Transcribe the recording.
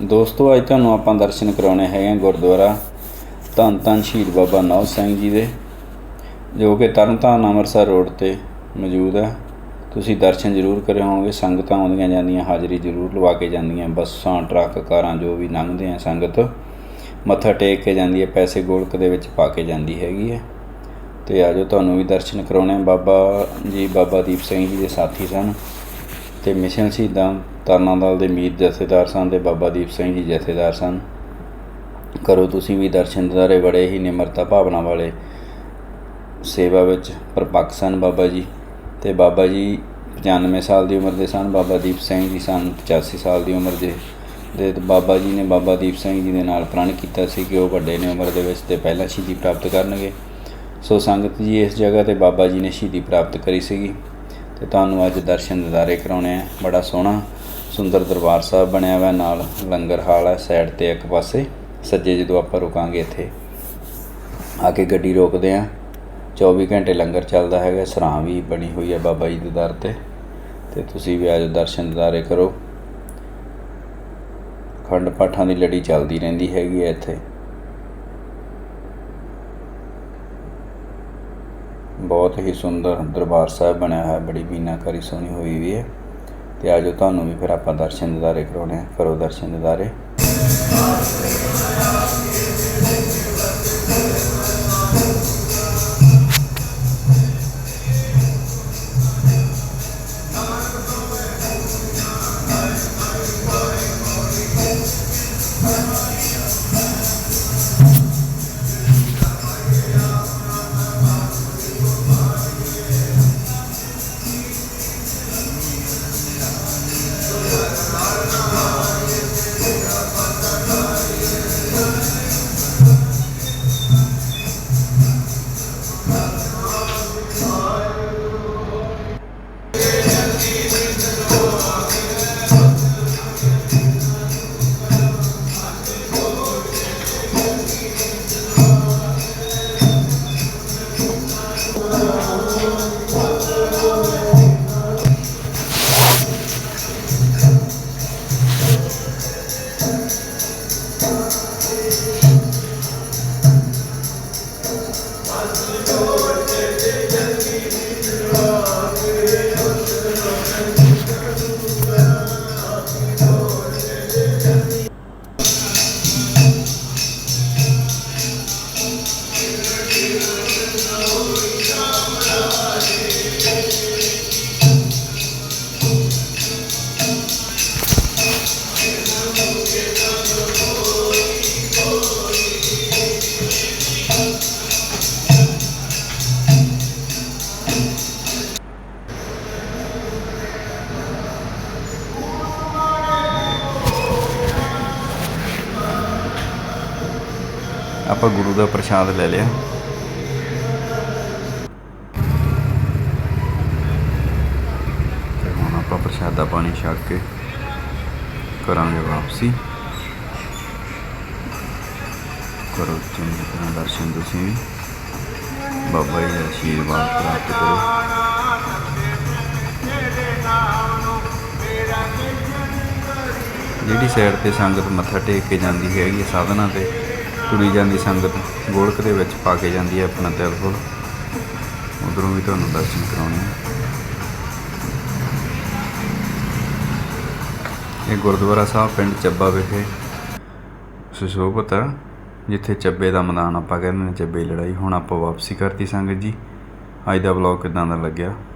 ਦੋਸਤੋ, ਅੱਜ ਤੁਹਾਨੂੰ ਆਪਾਂ ਦਰਸ਼ਨ ਕਰਾਉਣੇ ਹੈਗੇ ਆ ਗੁਰਦੁਆਰਾ ਧੰਨ ਧੰਨ ਸ਼ਹੀਦ ਬਾਬਾ ਨੌ ਸਿੰਘ ਜੀ ਦੇ, ਜੋ ਕਿ ਤਰਨਤਾਰਨ ਅੰਮ੍ਰਿਤਸਰ ਰੋਡ ਤੇ ਮੌਜੂਦ ਹੈ। ਤੁਸੀਂ ਦਰਸ਼ਨ ਜ਼ਰੂਰ ਕਰੇ ਹੋਵੋਗੇ ਸੰਗਤਾਂ ਆਉਂਦੀਆਂ ਜਾਂਦੀਆਂ, ਹਾਜ਼ਰੀ ਜ਼ਰੂਰ ਲਵਾ ਕੇ ਜਾਂਦੀਆਂ, ਬੱਸਾਂ, ਟਰੱਕ, ਕਾਰਾਂ ਜੋ ਵੀ ਲੰਘਦੇ ਆ ਸੰਗਤ, ਮੱਥਾ ਟੇਕ ਕੇ ਜਾਂਦੀ ਹੈ, ਪੈਸੇ ਗੋਲਕ ਦੇ ਵਿੱਚ ਪਾ ਕੇ ਜਾਂਦੀ ਹੈਗੀ ਹੈ। ਤੇ ਆਜੋ, ਤੁਹਾਨੂੰ ਵੀ ਦਰਸ਼ਨ ਕਰਾਉਣੇ ਬਾਬਾ ਜੀ, ਬਾਬਾ ਦੀਪ ਸਿੰਘ ਜੀ ਦੇ ਸਾਥੀ ਸਨ। ਤੇ ਮਿਸ਼ਨ ਸ਼ਹੀਦਾਂ ਤਰਨਾ ਦਲ ਦੇ ਮੀਤ ਜਥੇਦਾਰ ਸਨ ਤੇ ਬਾਬਾ ਦੀਪ ਸਿੰਘ ਜੀ ਜਥੇਦਾਰ ਸਨ। ਕਰੋ ਤੁਸੀਂ ਵੀ ਦਰਸ਼ਨ ਦਿਦਾਰੇ ਬੜੇ ਹੀ ਨਿਮਰਤਾ ਭਾਵਨਾ ਵਾਲੇ ਸੇਵਾ ਵਿੱਚ ਪਰਪੱਕ ਸਨ ਬਾਬਾ ਜੀ। ਤੇ ਬਾਬਾ ਜੀ 95 ਸਾਲ ਦੀ ਉਮਰ ਦੇ ਸਨ, ਬਾਬਾ ਦੀਪ ਸਿੰਘ ਜੀ ਸਨ 85 ਸਾਲ ਦੀ ਉਮਰ ਦੇ ਦੇ। ਤੇ ਬਾਬਾ ਜੀ ਨੇ ਬਾਬਾ ਦੀਪ ਸਿੰਘ ਜੀ ਦੇ ਨਾਲ ਪ੍ਰਣ ਕੀਤਾ ਸੀ ਕਿ ਉਹ ਵੱਡੇ ਨੇ ਉਮਰ ਦੇ ਵਿੱਚ ਤੇ ਪਹਿਲਾਂ ਸ਼ਹੀਦੀ ਪ੍ਰਾਪਤ ਕਰਨਗੇ। ਸੋ ਸੰਗਤ ਜੀ ਇਸ ਜਗ੍ਹਾ ਤੇ ਬਾਬਾ ਜੀ ਨੇ ਸ਼ਹੀਦੀ ਪ੍ਰਾਪਤ ਕਰੀ ਸੀਗੀ। ਤੇ ਤੁਹਾਨੂੰ ਅੱਜ ਦਰਸ਼ਨ ਦਿਦਾਰੇ ਕਰਾਉਣੇ ਆ। ਬੜਾ ਸੋਹਣਾ, ਸੁੰਦਰ ਦਰਬਾਰ ਸਾਹਿਬ ਬਣਿਆ ਹੋਇਆ ਨਾਲ ਲੰਗਰ ਹਾਲ ਹੈ ਸਾਈਡ ਤੇ ਇੱਕ ਪਾਸੇ। ਸੱਜੇ ਜਦੋਂ ਆਪਾਂ ਰੁਕਾਂਗੇ ਇੱਥੇ, ਆ ਕੇ ਗੱਡੀ ਰੋਕਦੇ ਆ। 24 ਘੰਟੇ ਲੰਗਰ ਚੱਲਦਾ ਹੈਗਾ, ਸਰਾਂ ਵੀ ਬਣੀ ਹੋਈ ਹੈ ਬਾਬਾ ਜੀ ਦੇ ਦਰ ਤੇ। ਤੇ ਤੁਸੀਂ ਵੀ ਅੱਜ ਦਰਸ਼ਨ ਦਿਦਾਰੇ ਕਰੋ। ਖੰਡ ਪਾਠਾਂ ਦੀ ਲੜੀ ਚੱਲਦੀ ਰਹਿੰਦੀ ਹੈਗੀ ਹੈ ਇੱਥੇ। ਬਹੁਤ ਹੀ ਸੁੰਦਰ ਦਰਬਾਰ ਸਾਹਿਬ ਬਣਿਆ ਹੋਇਆ, ਬੜੀ ਮੀਨਾਕਾਰੀ ਸੋਹਣੀ ਹੋਈ ਵੀ ਹੈ। ਤੇ ਆਜੋ ਤੁਹਾਨੂੰ ਵੀ ਫਿਰ ਆਪਾਂ ਦਰਸ਼ਨ ਦਿਦਾਰੇ ਕਰਾਉਣੇ ਆ ਕਰੋ ਦਰਸ਼ਨ ਦਿਦਾਰੇ। Hallelujah. ਆਪਾਂ ਗੁਰੂ ਦਾ ਪ੍ਰਸ਼ਾਦ ਲੈ ਲਿਆ। ਤੇ ਹੁਣ ਆਪਾਂ ਪ੍ਰਸ਼ਾਦਾ ਪਾਣੀ ਛਕ ਕੇ ਕਰਾਂਗੇ ਵਾਪਸੀ। ਕਰੋ ਚੰਗੀ ਤਰ੍ਹਾਂ ਦਰਸ਼ਨ ਤੁਸੀਂ ਵੀ। ਬਾਬਾ ਜੀ ਦਾ ਆਸ਼ੀਰਵਾਦ ਪ੍ਰਾਪਤ ਕਰੋ। ਜਿਹੜੀ ਸਾਈਡ ਤੇ ਸੰਗਤ ਮੱਥਾ ਟੇਕ ਕੇ ਜਾਂਦੀ ਹੈਗੀ ਹੈ ਸਾਧਨਾ ਤੇ ਤੁਰੀ ਜਾਂਦੀ ਸੰਗਤ, ਗੋਲਕ ਦੇ ਵਿੱਚ ਪਾ ਕੇ ਜਾਂਦੀ ਹੈ ਆਪਣਾ ਦਿਲ ਕੋਲ ਉਧਰੋਂ ਵੀ ਤੁਹਾਨੂੰ ਦਰਸ਼ਨ ਕਰਾਉਣੇ ਇਹ ਗੁਰਦੁਆਰਾ ਸਾਹਿਬ, ਪਿੰਡ ਚੱਬਾ ਵਿਖੇ। ਸੁਸ਼ੋਭਤ ਆ, ਜਿੱਥੇ ਚੱਬੇ ਦਾ ਮੈਦਾਨ ਆਪਾਂ ਕਹਿੰਦੇ ਨੇ, ਚੱਬੇ ਦੀ ਲੜਾਈ ਹੁਣ ਆਪਾਂ ਵਾਪਸੀ ਕਰਤੀ ਸੰਗਤ ਜੀ। ਅੱਜ ਦਾ ਵਲੌਗ ਕਿਦਾਂ ਦਾ ਲੱਗਿਆ?